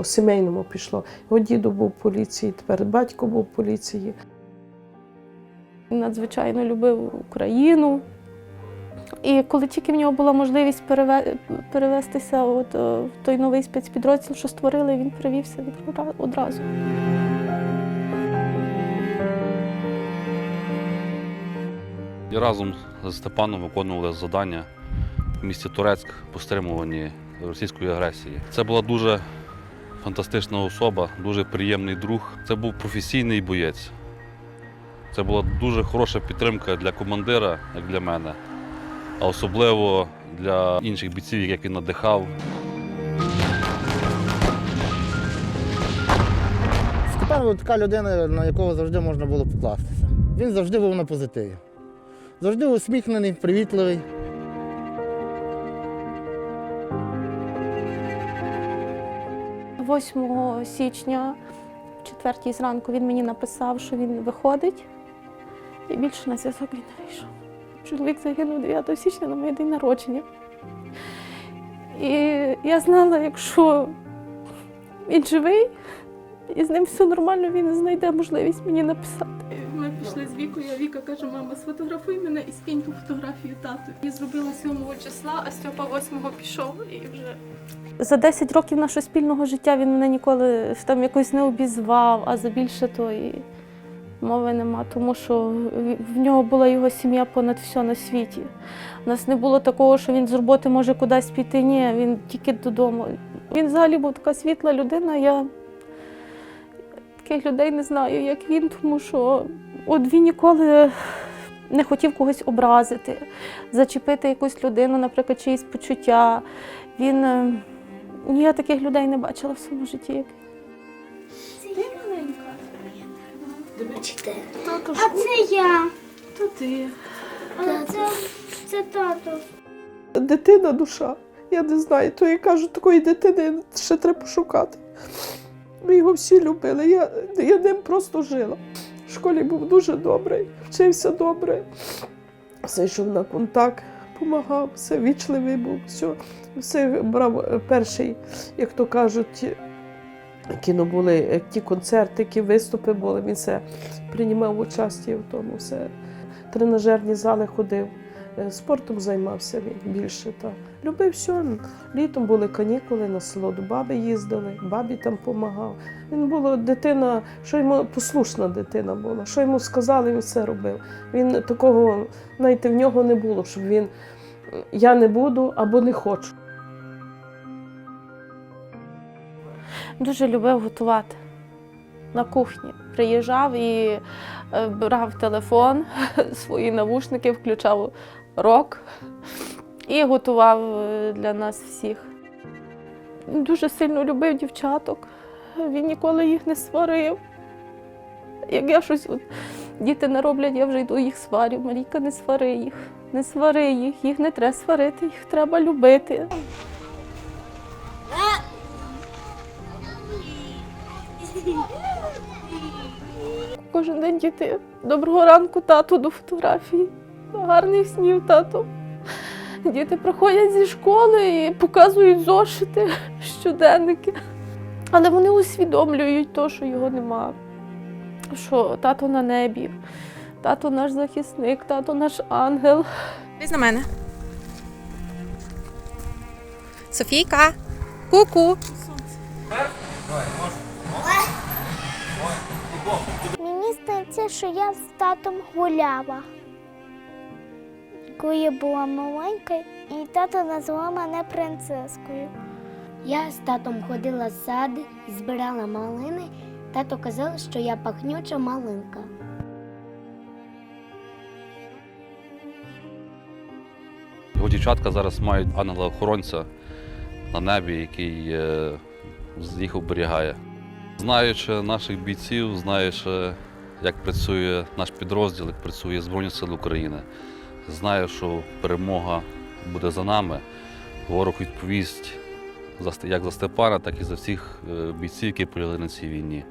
по сімейному пішло. Його діду був в поліції, тепер батько був в поліції. Він надзвичайно любив Україну. І коли тільки в нього була можливість переве- перевестися от, е, в той новий спецпідрозділ, що створили, він перевівся відра- одразу. І разом з Степаном виконували завдання в місті Турецьк по стримуванні російської агресії. Це була дуже фантастична особа, дуже приємний друг. Це був професійний боєць. Це була дуже хороша підтримка для командира, як для мене, а особливо для інших бійців, яких він надихав. Степан така людина, на якого завжди можна було покластися. Він завжди був на позитиві. Завжди усміхнений, привітливий. – 8 січня, в четвертій зранку, він мені написав, що він виходить, і більше на зв'язок він не вийшов. Чоловік загинув 9 січня на моє день народження. І я знала, якщо він живий, і з ним все нормально, він знайде можливість мені написати. Пішли з Вікою, а Віка каже, мама, сфотографуй мене і скинь ту фотографію тату. Я зробила 7 числа, а Степа 8 пішов і вже За 10 років нашого спільного життя він мене ніколи там якось не обізвав, а за більше то і мови нема, тому що в нього була його сім'я понад все на світі. У нас не було такого, що він з роботи може кудись піти. Ні, він тільки додому. Він взагалі був така світла людина. Я таких людей не знаю, як він, тому що от він ніколи не хотів когось образити, зачепити якусь людину, наприклад, чиїсь почуття. Він е, ні, я таких людей не бачила в своєму житті. Як ти маленька. Тато А це я. то ти. А це, це тато. Дитина душа. Я не знаю, то я кажу, такої дитини ще треба шукати. Ми його всі любили. Я, я ним просто жила. В школі був дуже добрий, вчився добре. Все йшов на контакт, допомагав, все вічливий був, все, все брав е, перший, як то кажуть, кіно були е, ті концерти, які виступи були. Він все приймав участь в тому, все. Тренажерні зали ходив. Е, Спортом займався він більше. Та. Любив все. Літом були канікули на село до баби їздили, бабі там допомагав. Він була дитина, що йому послушна дитина була. Що йому сказали, він все робив. Він такого, знаєте, в нього не було, щоб він я не буду або не хочу. дуже любив готувати на кухні. Приїжджав і е, брав телефон, свої навушники, включав рок і готував е, для нас всіх. Дуже сильно любив дівчаток. Він ніколи їх не сварив. Як я щось от, діти не роблять, я вже йду їх сварю. Марійка, не свари їх, не свари їх, їх не треба сварити, їх треба любити. Кожен день діти. Доброго ранку, тату, до фотографії. Гарних снів, тату. Діти приходять зі школи і показують зошити, щоденники. Але вони усвідомлюють то, що його нема. Що тато на небі, тато наш захисник, тато наш ангел. Дивись на мене. Софійка. Ку-ку. Здається, що я з татом гуляла. Коли я була маленька, і тато назвав мене принцескою. Я з татом ходила в сад, збирала малини. Тато казав, що я пахнюча малинка. Його дівчатка зараз мають ангела-охоронця на небі, який е, їх оберігає. Знаючи наших бійців, знаючи, як працює наш підрозділ, як працює Збройні Сили України, знаю, що перемога буде за нами. Ворог відповість як за Степана, так і за всіх е, бійців, які полягли на цій війні.